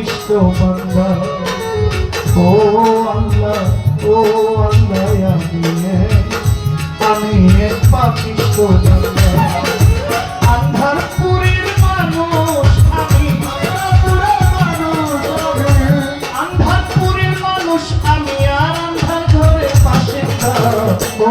পাপিষ্ট বান্দা ও আল্লাহ ও আল্লাহ আমি আমি এক পাপিষ্ট বান্দা আন্ধারপুরের মানুষ, আমি আন্ধারপুরের মানুষ। আমি আর আন্ধার ঘরে পাশে ও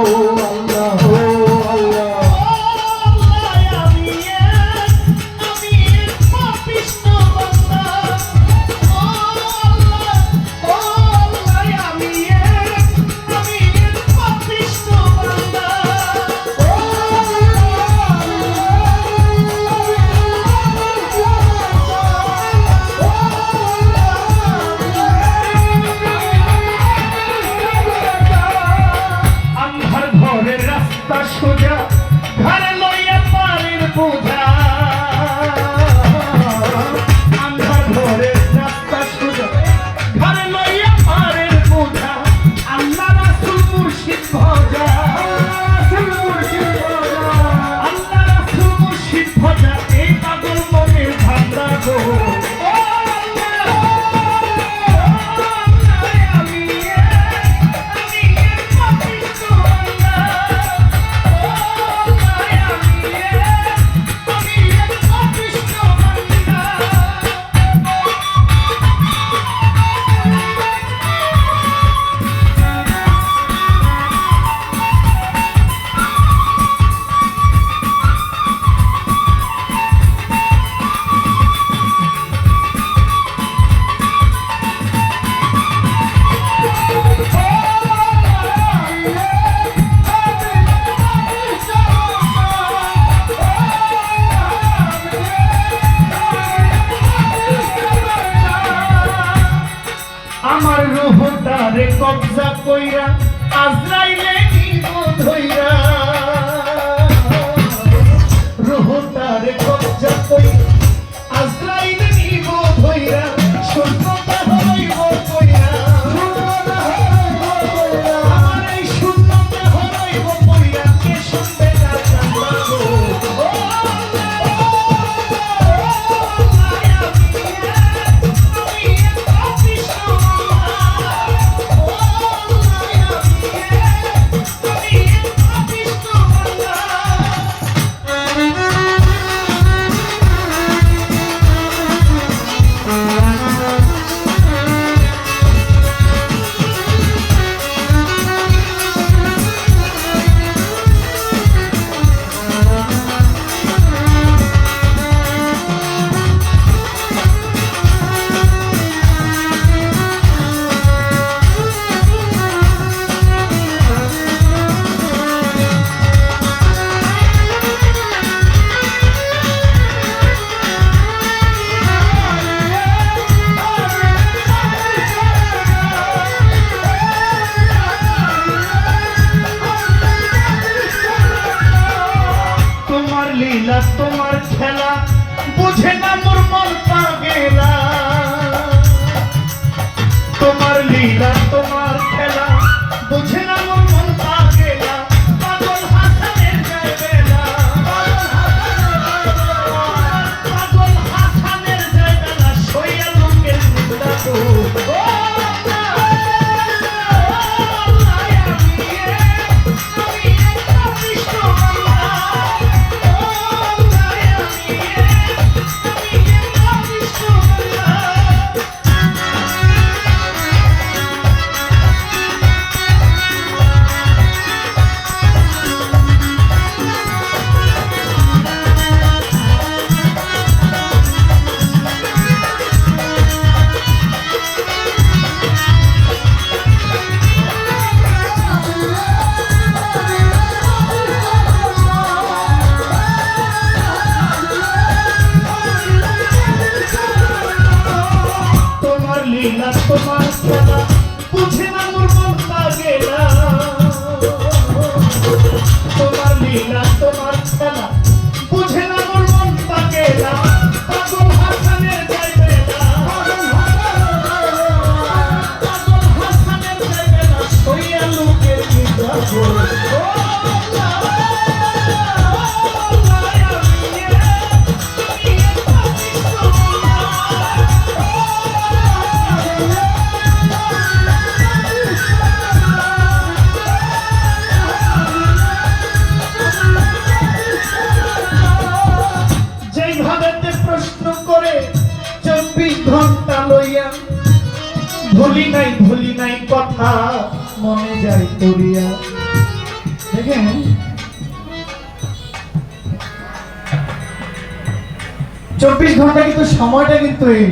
আমার রুহটারে কবজা কইরা আজরাইলে নিব ধইরা। লীলা তোমার খেলা বুঝে না মোর মন পাগেলা। তোমার লীলা তোমার ভুলি নাই ভুলি নাই কথা, মনে যায় করিয়া। দেখেন? চব্বিশ ঘণ্টা কিন্তু সময়টা কিন্তু এই